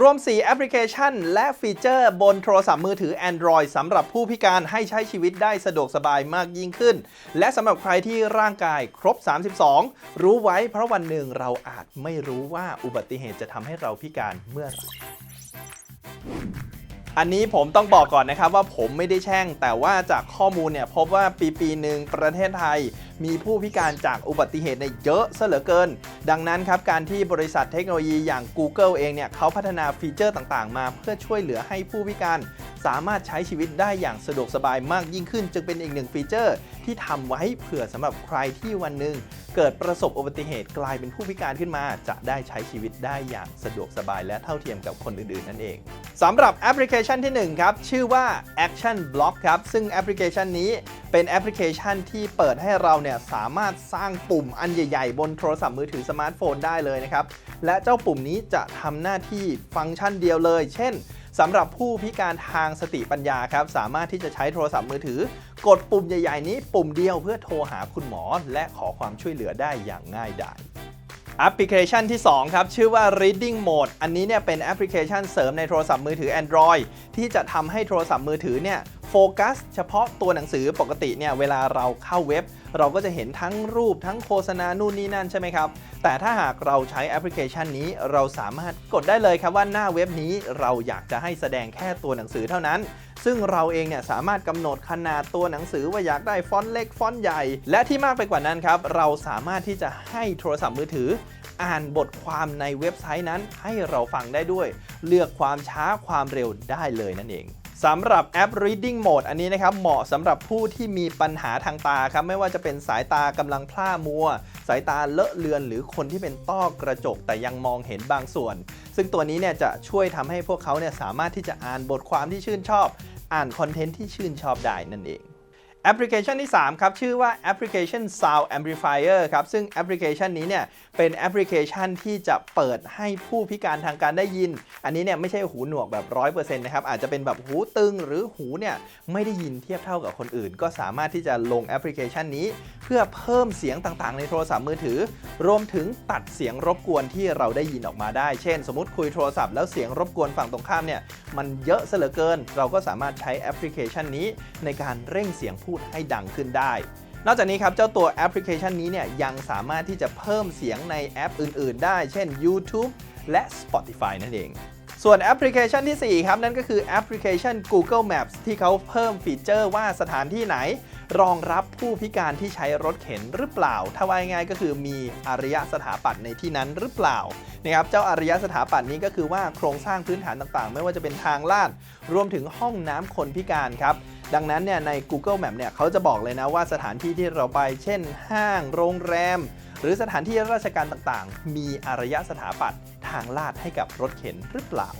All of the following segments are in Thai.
รวม 4 แอปพลิเคชัน และฟีเจอร์บนโทรศัพท์มือถือ Android สำหรับผู้พิการให้ใช้ชีวิตได้สะดวกสบายมากยิ่งขึ้น และสำหรับใครที่ร่างกายครบ 32 รู้ไว้เพราะวันหนึ่งเราอาจไม่รู้ว่าอุบัติเหตุจะทำให้เราพิการเมื่อไหร่ อันนี้ผมต้องบอกก่อนนะครับว่าผมไม่ได้แช่ง แต่ว่าจากข้อมูลเนี่ยพบว่าปีปีหนึ่งประเทศไทย มีผู้พิการจากอุบัติเหตุในเยอะซะเหลือเกิน ดังนั้นครับการที่บริษัทเทคโนโลยีอย่าง Google เองเนี่ยเขาพัฒนาฟีเจอร์ต่างๆ มาเพื่อช่วยเหลือให้ผู้พิการ สามารถใช้ชีวิตได้อย่างสะดวกสบายมากยิ่งขึ้น จึงเป็นอีกหนึ่งฟีเจอร์ที่ทำไว้เผื่อสำหรับใครที่วันหนึ่ง เกิดประสบอุบัติเหตุกลายเป็นผู้พิการขึ้นมา จะได้ใช้ชีวิตได้อย่างสะดวกสบายและเท่าเทียมกับคนอื่นๆ นั่นเองสำหรับแอปพลิเคชันที่ 1 ครับ ชื่อว่า Action Block ครับ ซึ่งแอปพลิเคชันนี้เป็นแอปพลิเคชันที่เปิดให้เราเนี่ยสามารถสร้างปุ่มอันใหญ่ๆ บนโทรศัพท์มือถือสมาร์ทโฟนได้เลยนะครับ และเจ้าปุ่มนี้จะทำหน้าที่ฟังก์ชันเดียวเลย เช่น สำหรับผู้พิการทางสติปัญญาครับ สามารถที่จะใช้โทรศัพท์มือถือ กดปุ่มใหญ่ๆ นี้ปุ่มเดียวเพื่อโทรหาคุณหมอ และขอความช่วยเหลือได้อย่างง่ายดายแอปพลิเคชันที่ 2 ครับ ชื่อว่า Reading Mode อันนี้เนี่ยเป็นแอปพลิเคชันเสริมในโทรศัพท์มือถือ Android ที่จะทำให้โทรศัพท์มือถือเนี่ย กัสเฉพาะตัวหนังสือปกติเนี่ยเวลาเราเข้าเว็บ เราก็จะเห็นทั้งรูปทั้งโฆษณานู่นนี่นั่นใช่ไหมครับ แต่ถ้าหากเราใช้แอปพลิเคชันนี้เราสามารถกดได้เลยครับว่าหน้าเว็บนี้เราอยากจะให้แสดงแค่ตัวหนังสือเท่านั้น ซึ่งเราเองเนี่ยสามารถกำหนดขนาดตัวหนังสือว่าอยากได้ฟอนต์เล็กฟอนต์ใหญ่ และที่มากไปกว่านั้นครับเราสามารถที่จะให้โทรศัพท์มือถืออ่านบทความในเว็บไซต์นั้นให้เราฟังได้ด้วย เลือกความช้าความเร็วได้เลยนั่นเอง สำหรับแอป Reading Mode อันนี้นะครับเหมาะสำหรับผู้ที่มีปัญหาทางตาครับไม่ว่าจะเป็นสายตากำลังพร่ามัว สายตาเลอะเลือน หรือคนที่เป็นต้อกระจกแต่ยังมองเห็นบางส่วน ซึ่งตัวนี้เนี่ยจะช่วยทำให้พวกเขาเนี่ยสามารถที่จะอ่านบทความที่ชื่นชอบ อ่านคอนเทนต์ที่ชื่นชอบได้นั่นเอง แอปพลิเคชันที่ 3 ครับ ชื่อว่าแอปพลิเคชัน Sound Amplifier ครับ ซึ่งแอปพลิเคชันนี้เนี่ย เป็นแอปพลิเคชันที่จะเปิดให้ผู้พิการทางการได้ยิน อันนี้เนี่ยไม่ใช่หูหนวกแบบ 100%นะครับ อาจจะเป็นแบบหูตึงหรือหูเนี่ย ไม่ได้ยินเทียบเท่ากับคนอื่น ก็สามารถที่จะลงแอปพลิเคชันนี้ เพื่อเพิ่มเสียงต่างๆ ในโทรศัพท์มือถือ รวมถึงตัดเสียงรบกวนที่เราได้ยินออกมาได้ เช่น สมมติคุยโทรศัพท์แล้วเสียงรบกวนฝั่งตรงข้ามเนี่ย มันเยอะเสหลือเกิน เราก็สามารถใช้แอปพลิเคชันนี้ ในการเร่งเสียงพูดให้ดังขึ้นได้ นอกจากนี้ครับเจ้าตัวแอปพลิเคชันนี้เนี่ยยังสามารถที่จะเพิ่มเสียงในแอปอื่น ๆ ได้ เช่น YouTube และ Spotify นั่นเอง ส่วนแอปพลิเคชันที่ 4 ครับ นั่นก็คือแอปพลิเคชัน Google Maps ที่เขาเพิ่มฟีเจอร์ว่าสถานที่ไหน รองรับผู้พิการที่ใช้รถเข็นหรือเปล่า ถ้าว่าง่ายๆก็คือมีอารยสถาปัตย์ในที่นั้นหรือเปล่า นะครับเจ้าอารยสถาปัตย์นี้ก็คือว่าโครงสร้างพื้นฐานต่างๆ ไม่ว่าจะเป็นทางลาด รวมถึงห้องน้ำคนพิการครับดังนั้นเนี่ยใน Google Map เนี่ยเขาจะบอกเลยนะว่าสถานที่ที่เราไป เช่น ห้าง โรงแรม หรือสถานที่ราชการต่างๆ มีอารยสถาปัตย์ทางลาดให้กับรถเข็นหรือเปล่า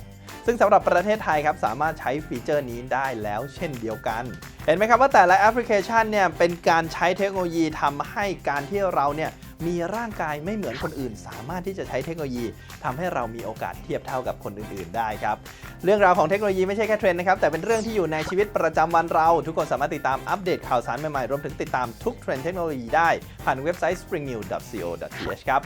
ซึ่งสำหรับประเทศไทยครับสามารถใช้ฟีเจอร์นี้ได้แล้วเช่นเดียวกัน เห็นไหมครับว่าแต่ละแอปพลิเคชันเนี่ยเป็นการใช้เทคโนโลยีทำให้การที่เราเนี่ยมีร่างกายไม่เหมือนคนอื่น สามารถที่จะใช้เทคโนโลยีทำให้เรามีโอกาสเทียบเท่ากับคนอื่น ๆ ได้ครับ เรื่องราวของเทคโนโลยีไม่ใช่แค่เทรนด์นะครับ แต่เป็นเรื่องที่อยู่ในชีวิตประจำวันเรา ทุกคนสามารถติดตามอัปเดตข่าวสารใหม่ ๆ รวมถึงติดตามทุกเทรนด์เทคโนโลยีได้ ผ่านเว็บไซต์ springnew.co.th ครับ